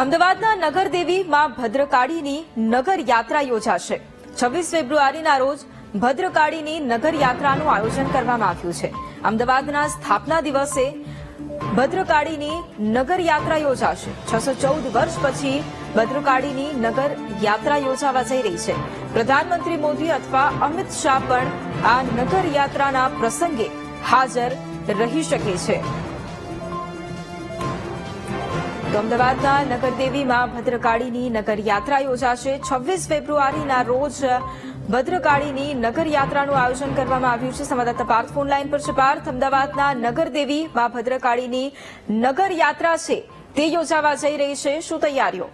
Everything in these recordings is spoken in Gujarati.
અમદાવાદના નગરદેવી માં ભદ્રકાળીની નગર યાત્રા યોજાશે. છવ્વીસ ફેબ્રુઆરીના રોજ ભદ્રકાળીની નગર યાત્રાનું આયોજન કરવામાં આવ્યું છે. અમદાવાદના સ્થાપના દિવસે ભદ્રકાળીની નગર યાત્રા યોજાશે. છસો ચૌદ વર્ષ પછી ભદ્રકાળીની નગર યાત્રા યોજાવા જઈ રહી છે. પ્રધાનમંત્રી મોદી અથવા અમિત શાહ પણ આ નગર યાત્રાના પ્રસંગે હાજર રહી શકે છે. તો અમદાવાદના નગરદેવીમાં ભદ્રકાળીની નગર યાત્રા યોજાશે. છવ્વીસ ફેબ્રુઆરીના રોજ ભદ્રકાળીની નગર યાત્રાનું આયોજન કરવામાં આવ્યું છે. સંવાદદાતા પાર્થ ફોન લાઈન પર છે. પાર્થ, અમદાવાદના નગરદેવીમાં ભદ્રકાળીની નગર યાત્રા છે. તે યોજાવા જઈ રહી છે. શું તૈયારીઓ?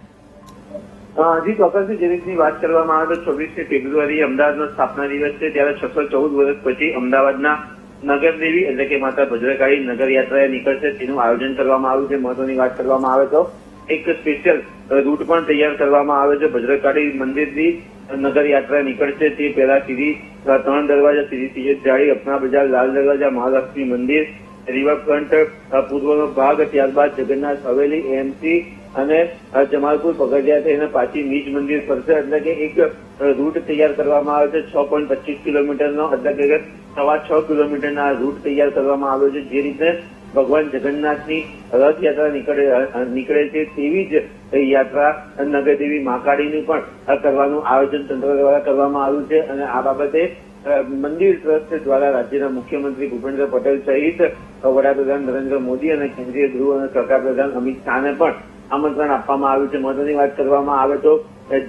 હજી ચોક્કસથી જે વાત કરવામાં આવે તો છવ્વીસમી ફેબ્રુઆરી અમદાવાદનો સ્થાપના દિવસ છે. ત્યારે છસો ચૌદ વર્ષ પછી અમદાવાદના નગરદેવી એટલે કે માતા ભદ્રકાળી નગર યાત્રા નીકળશે. તેનું આયોજન કરવામાં આવ્યું છે, મહત્વની વાત કરવામાં આવે તો. એક સ્પેશિયલ રૂટ પણ તૈયાર કરવામાં આવે છે. ભદ્રકાળી મંદિરથી નગર યાત્રા નીકળશે. તે પહેલા સીધી ત્રણ દરવાજા, સીધી સીધી જાળી, અપના બજાર, લાલ દરવાજા, મહાલક્ષ્મી મંદિર રિવરફ્રન્ટ પૂર્વનો ભાગ, ત્યારબાદ જગન્નાથ હવેલી એમસી અને જમાલપુર પગડિયા થઈને પાછી નીજ મંદિર ફરશે. એટલે કે એક રૂટ તૈયાર કરવામાં આવ્યો છે, છ પોઈન્ટ પચીસ કિલોમીટરનો. એટલે કે સવા છ કિલોમીટરના રૂટ તૈયાર કરવામાં આવ્યો છે, જે રીતે ભગવાન જગન્નાથની રથયાત્રા નીકળે નીકળે છે, તેવી જ યાત્રા નગરદેવી મહાકાળીની પણ કરવાનું આયોજન તંત્ર દ્વારા કરવામાં આવ્યું છે. અને આ બાબતે મંદિર ટ્રસ્ટ દ્વારા રાજ્યના મુખ્યમંત્રી ભૂપેન્દ્ર પટેલ સહિત વડાપ્રધાન નરેન્દ્ર મોદી અને કેન્દ્રીય ગૃહ અને સરકાર પ્રધાન અમિત શાહને પણ આમંત્રણ આપવામાં આવ્યું છે. મહત્વની વાત કરવામાં આવે તો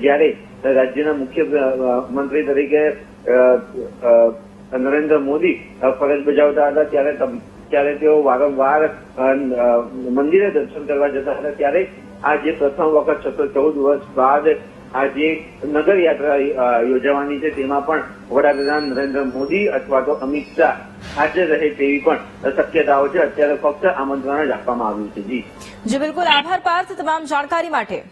જ્યારે રાજ્યના મુખ્ય મંત્રી તરીકે નરેન્દ્ર મોદી ફરજ બજાવતા હતા, ત્યારે ત્યારે તેઓ વારંવાર મંદિરે દર્શન કરવા જતા હતા. ત્યારે આ જે પ્રથમ વખત છસો ચૌદ વર્ષ બાદ આ જે નગર યાત્રા યોજાવાની છે, તેમાં પણ વડાપ્રધાન નરેન્દ્ર મોદી અથવા તો અમિત શાહ હાજર રહે તેવી પણ શક્યતાઓ છે. અત્યારે ફક્ત આમંત્રણ જ આપવામાં આવ્યું છે. જી. જે, બિલકુલ. આભાર, પાર્થ. તમામ જાણકારી માટે.